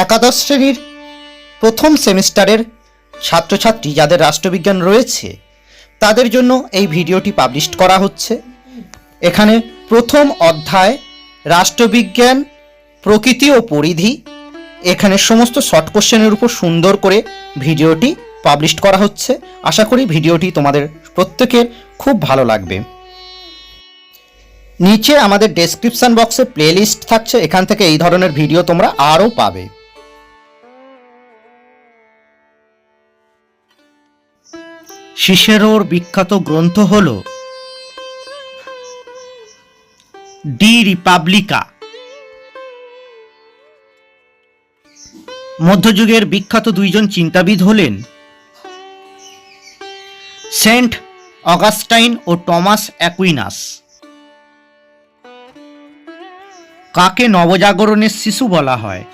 একাদশ শ্রেণির প্রথম সেমিস্টারের ছাত্রছাত্রী যাদের রাষ্ট্রবিজ্ঞান রয়েছে, তাদের জন্য এই ভিডিওটি পাবলিশ করা হচ্ছে। এখানে প্রথম অধ্যায়, রাষ্ট্রবিজ্ঞান, প্রকৃতি ও পরিধি। এখানে সমস্ত শর্ট কোশ্চেনের উপর সুন্দর করে ভিডিওটি পাবলিশ করা হচ্ছে। আশা করি ভিডিওটি তোমাদের প্রত্যেকের খুব ভালো লাগবে। নিচে আমাদের ডেসক্রিপশন বক্সে প্লেলিস্ট থাকছে। এখান থেকে এই ধরনের ভিডিও তোমরা আরও পাবে। সিসেরোর বিখ্যাত গ্রন্থ হল ডি রিপাবলিকা। মধ্যযুগের বিখ্যাত দুইজন চিন্তাবিদ হলেন সেন্ট অগাস্টাইন ও টমাস অ্যাকুইনাস। কাকে নবজাগরণের শিশু বলা হয়?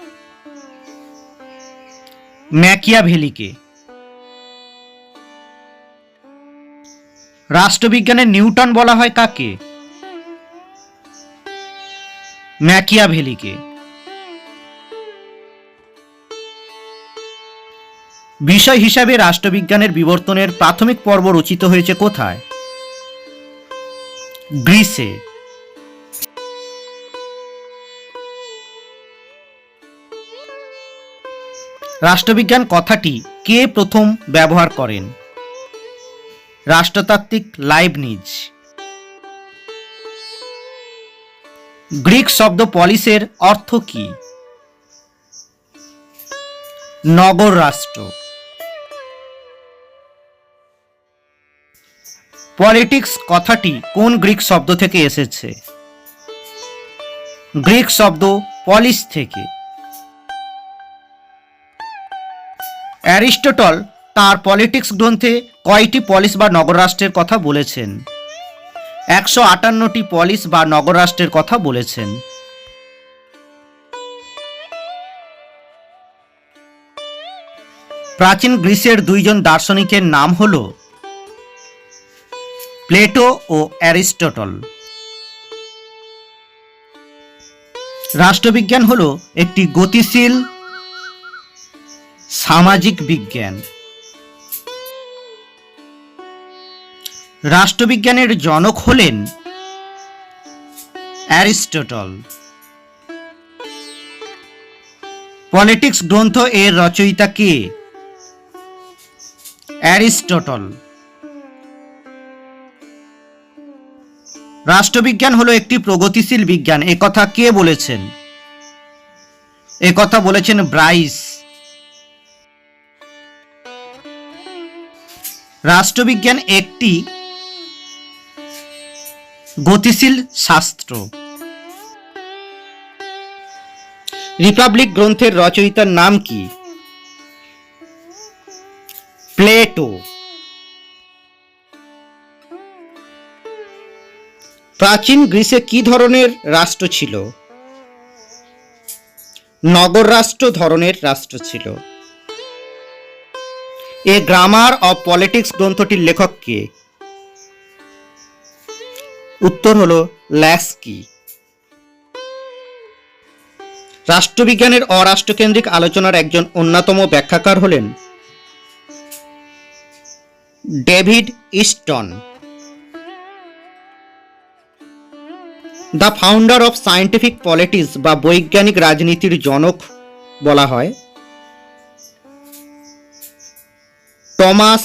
ম্যাকিয়া ম্যাকিয়াভেলিকে। রাষ্ট্রবিজ্ঞানের নিউটন বলা হয় কাকে? ম্যাকিয়া ম্যাকিয়াভেলিকে। বিষয় হিসাবে রাষ্ট্রবিজ্ঞানের বিবর্তনের প্রাথমিক পর্ব রচিত হয়েছে কোথায়? গ্রিসে। রাষ্ট্রবিজ্ঞান কথাটি কে প্রথম ব্যবহার করেন? রাষ্ট্রতাত্ত্বিক লাইভ লাইবনিজ। গ্রিক শব্দ পলিসের অর্থ কি? নগর রাষ্ট্র। পলিটিক্স কথাটি কোন গ্রিক শব্দ থেকে এসেছে? গ্রিক শব্দ পলিস থেকে। অ্যারিস্টটল তার পলিটিক্স গ্রন্থে কয়টি পলিস বা নগররাষ্ট্রের কথা বলেছেন? একশো আটান্নটি পলিস বা নগররাষ্ট্রের কথা বলেছেন। প্রাচীন গ্রিসের দুইজন দার্শনিকের নাম হল প্লেটো ও অ্যারিস্টটল। রাষ্ট্রবিজ্ঞান হল একটি গতিশীল সামাজিক বিজ্ঞান। রাষ্ট্রবিজ্ঞানের জনক হলেন অ্যারিস্টটল। পলিটিক্স গ্রন্থ এর রচয়িতা কে? অ্যারিস্টটল। রাষ্ট্রবিজ্ঞান হলো একটি প্রগতিশীল বিজ্ঞান। একথা কে বলেছেন? একথা বলেছেন ব্রাইস। রাষ্ট্রবিজ্ঞান একটি গতিশীল শাস্ত্র। রিপাবলিক গ্রন্থের রচয়িতার নাম কি? প্লেটো। প্রাচীন গ্রিসে কি ধরনের রাষ্ট্র ছিল? নগর রাষ্ট্র ধরনের রাষ্ট্র ছিল। এ গ্রামার অফ পলিটিক্স গ্রন্থটির লেখক কে? উত্তর হলো ল্যাস্কি। রাষ্ট্রবিজ্ঞানের অরাষ্ট্রকেন্দ্রিক আলোচনার একজন অন্যতম ব্যাখ্যাকার হলেন David Easton. The founder of scientific politics বা বৈজ্ঞানিক রাজনীতির জনক বলা হয় টমাস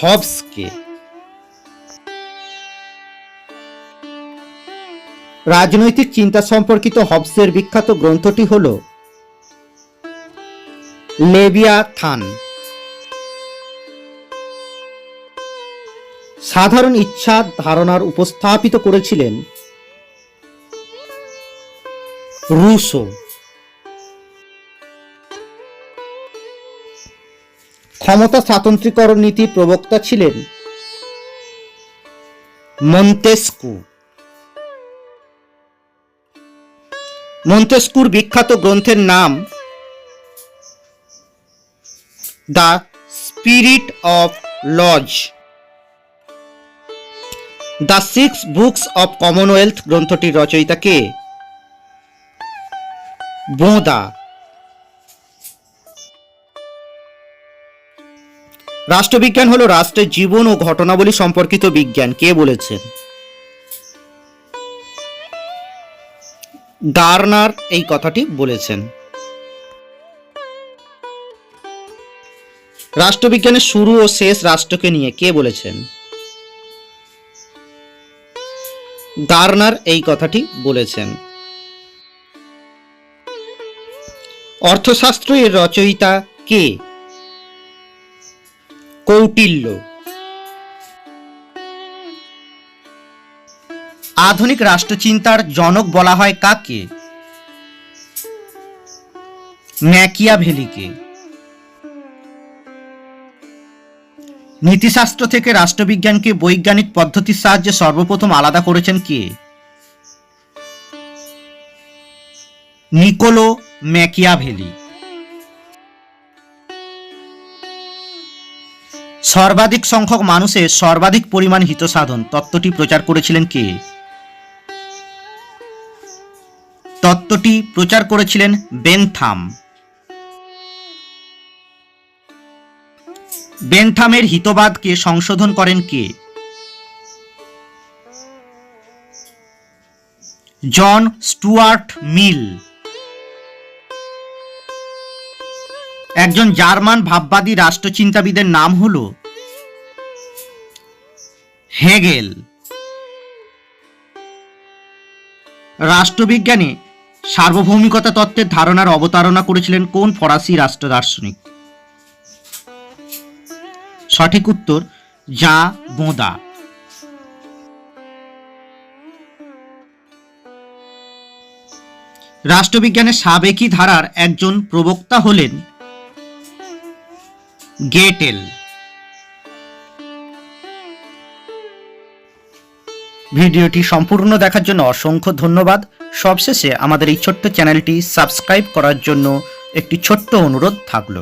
হবসকে। রাজনৈতিক চিন্তা সম্পর্কিত হবসের বিখ্যাত গ্রন্থটি হল লেবিয়া থান। সাধারণ ইচ্ছা ধারণার উপস্থাপিত করেছিলেন রুশো। ক্ষমতা স্বাতন্ত্রীকরণ নীতি প্রবক্তা ছিলেন মন্তেস্কু। মন্তেস্কুর বিখ্যাত গ্রন্থের নাম the spirit of laws. The six books of commonwealth গ্রন্থটির রচয়িতা কে? বোঁদা। রাষ্ট্রবিজ্ঞান হলো রাষ্ট্রের জীবন ও ঘটনাবলী সম্পর্কিত বিজ্ঞান। কে বলেছেন? গার্নার এই কথাটি বলেছেন। রাষ্ট্রবিজ্ঞানের শুরু ও শেষ রাষ্ট্রকে নিয়ে কে বলেছেন? গার্নার এই কথাটি বলেছেন। অর্থশাস্ত্র এর রচয়িতা কে? কৌটিল্য। আধুনিক রাষ্ট্রচিন্তার জনক বলা হয় কাকে? ম্যাকিয়াভেলিকে। নীতিশাস্ত্র থেকে রাষ্ট্রবিজ্ঞানকে বৈজ্ঞানিক পদ্ধতির সাহায্যে সর্বপ্রথম আলাদা করেছেন কে? Nicolás Machiavelli. সর্বাধিক সংখ্যক মানুষের সর্বাধিক পরিমাণ হিতসাধন, তত্ত্বটি প্রচার করেছিলেন কে? তত্ত্বটি প্রচার করেছিলেন বেনথাম। বেনথামের হিতবাদকে সংশোধন করেন কে? জন স্টুয়ার্ট মিল। একজন জার্মান ভাববাদী রাষ্ট্রচিন্তাবিদের নাম হল হেগেল। রাষ্ট্রবিজ্ঞানে সার্বভৌমিকতা তত্ত্বের ধারণার অবতারণা করেছিলেন কোন ফরাসি রাষ্ট্র দার্শনিক সঠিক উত্তর যা বোঁদা। রাষ্ট্রবিজ্ঞানের সাবেকি ধারার একজন প্রবক্তা হলেন গেটেল। ভিডিওটি সম্পূর্ণ দেখার জন্য অসংখ্য ধন্যবাদ। সবশেষে আমাদের এই ছোট্ট চ্যানেলটি সাবস্ক্রাইব করার জন্য একটি ছোট্ট অনুরোধ থাকল।